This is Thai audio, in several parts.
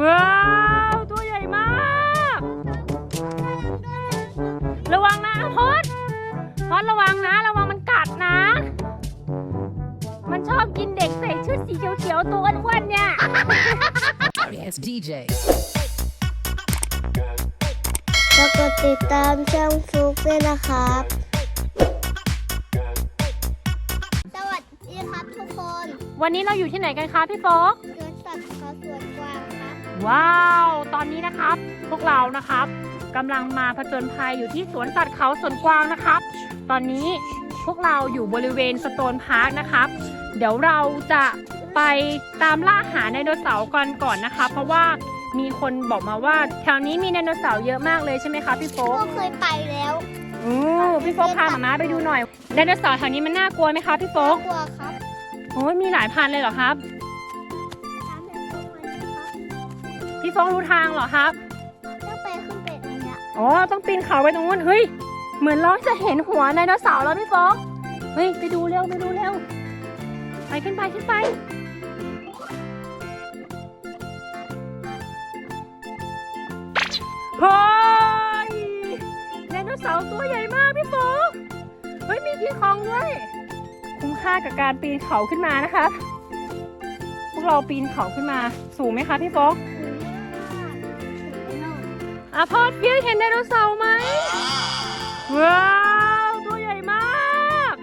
ว้าว ตัวใหญ่มาก ระวังนะพอดพอดระวังนะระวังมันกัดนะ มันชอบกินเด็กใส่ชุดสีเขียวๆตัวอ้วนๆเนี่ย Yes, DJ. แล้วก็ติดตามช่องฟลุกด้วยนะครับ สวัสดีครับทุกคน วันนี้เราอยู่ที่ไหนกันคะพี่โฟก ว้าว ตอนนี้นะครับ พวกเรานะครับกำลังมาผจญภัยอยู่ที่สวนสัตว์เขาสวนกวางนะครับ ตอนนี้พวกเราอยู่บริเวณสโตนพาร์คนะครับ เดี๋ยวเราจะไปตามล่าหาไดโนเสาร์กันก่อนนะคะ เพราะว่ามีคนบอกมาว่า แถวนี้มีไดโนเสาร์เยอะมากเลยใช่ไหมคะพี่โฟกก็เคยไปแล้วอือพี่โฟกพาหมาม้าไปดูหน่อยไดโนเสาร์แถวนี้มันน่ากลัวไหมคะพี่โฟกกลัวครับโอ้ยมีหลายพันเลยเหรอครับ พี่โฟกรู้ทางเหรอครับ ต้องไปขึ้นเป็ดอันเนี้ยอ๋อ ต้องปีนเขาไปตรงนู้น เฮ้ย เหมือนเราจะเห็นหัวไดโนเสาร์แล้วพี่ฟอกเฮ้ย ไปดูเร็ว ไปดูเร็ว ไปขึ้นไปขึ้นไปเฮ้ยไดโนเสาร์ตัวใหญ่มากพี่ฟอกเฮ้ย มีกี่คองด้วย คุ้มค่ากับการปีนเขาขึ้นมานะคะ พวกเราปีนเขาขึ้นมา สูงไหมคะพี่ฟอกสู อาพอดเฟียเห็นไดโนเสาร์ไหมว้าวตัวใหญ่มาก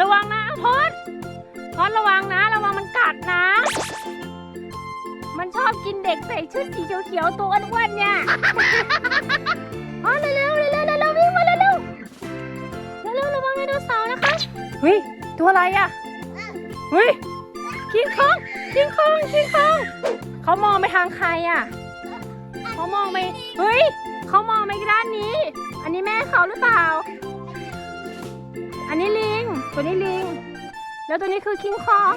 ระวังนะอาพอดพอดระวังนะ ระวังมันกัดนะ มันชอบกินเด็กใส่ชุดสีเขียวๆตัวอ้วนๆเนี่ยพอดเร็วๆเร็วๆเร็วๆวิ่งมาเร็วๆเร็วๆระวังไดโนเสาร์นะคะเฮ้ยตัวอะไรอะเฮ้ยคิงคองคิงคองคิงคองเขามองไปทางใครอะ เขามองไปเฮ้ยเขามองไปด้านนี้ อันนี้แม่เขาหรือเปล่า อันนี้ลิง ตัวนี้ลิง แล้วตัวนี้คือคิงคอง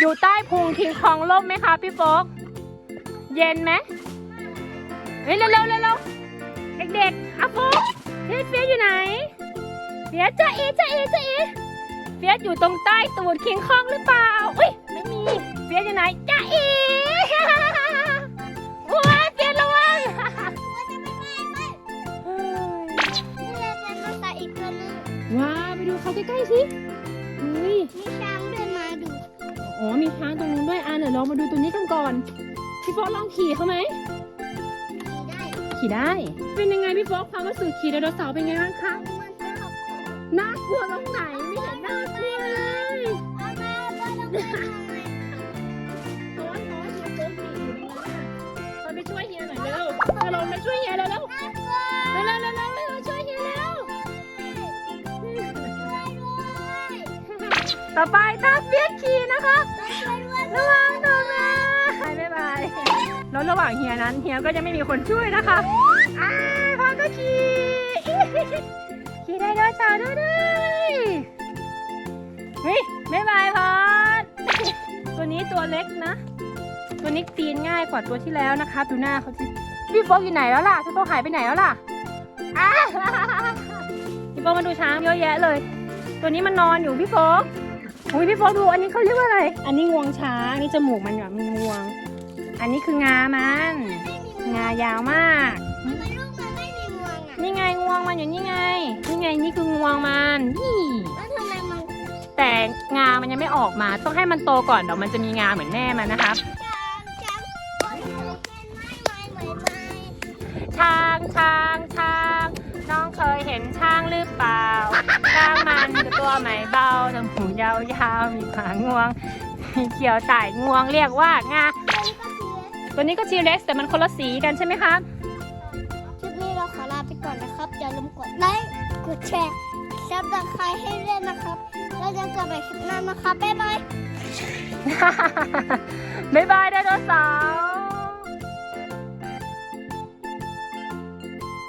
อยู่ใต้พุงคิงคองล่มไหมคะพี่โฟกเย็นไหมเฮ้ยเร็วเร็วเร็วเร็วเด็กๆอาโฟกเฟียเฟียอยู่ไหนเฟียจะเอจะเอจะเอเฟียอยู่ตรงใต้ตูดคิงคองหรือเปล่าอุ้ยไม่มีเฟียอยู่ไหนจะเอ ว้าวไปดูเขาใกล้ๆสิเฮ้ยมีช้างเดินมาดูอ๋อมีช้างตรงนู้นด้วยอะเดี๋ยวเรามาดูตัวนี้กันก่อนพี่โฟกลองขี่เขาไหมขี่ได้ขี่ได้ เป็นยังไงพี่โฟกความรู้สึกขี่ไดโนเสาร์เป็นไงบ้างคะมันจะขอบขอบน่ากลัวตรงไหนไม่เห็นน่ากลัวเลยเอามาบ้านเราไปทำไมเพราะว่าเพราะว่าเฮียโฟกขี่อยู่ตรงนั้นน่ะเราไปช่วยเฮียหน่อยเร็วเราลงไปช่วยเฮียเร็วเร็ว ต่อไปตาเฟียสขี่นะคะช่วยด้วยระวังตรงนะบ๊ายบายแล้วระหว่างเฮียนั้นเฮียก็จะไม่มีคนช่วยนะคะอ้าพอก็ขี่ขี่ไดโนเสาร์ด้วยด้วยเฮ้ยบ๊ายบายพอดตัวนี้ตัวเล็กนะ ตัวนี้ปีนง่ายกว่าตัวที่แล้วนะคะดูหน้าเขาสิพี่โฟกอยู่ไหนแล้วล่ะพี่โฟกหายไปไหนแล้วล่ะพี่โฟกมาดูช้างเยอะแยะเลย ตัวนี้มันนอนอยู่พี่โฟก อุ้ยพี่โฟกดูอันนี้เขาเรียกว่าอะไร อันนี้งวงช้างอันนี้จมูกมันแบบมีงวง อันนี้คืองามัน งายาวมาก ทำไมลูกมันไม่มีงวงอะนี่ไงงวงมันอยู่นี่ไง นี่ไงนี่คืองวงมันนี่แล้วทำไมมันแต่งามันยังไม่ออกมา ต้องให้มันโตก่อนเดี๋ยวมันจะมีงาเหมือนแม่มันนะครับจ นก็ตัวไม่เบาจมูกยาวๆมีขางวง มีเขียวต่ายงวงเรียกว่างาตัวนี้ก็ทีเร็กแต่มันคนละสีกันใช่ไหมครับ คลิปนี้เราขอลาไปก่อนนะครับ อย่าลืมกดไลค์กดแชร์ซับสไครต์ให้ด้วยนะครับแล้วเจอกันใหม่คลิปหน้านะครับบ๊ายบาย บ๊ายบายไดโนเสาร์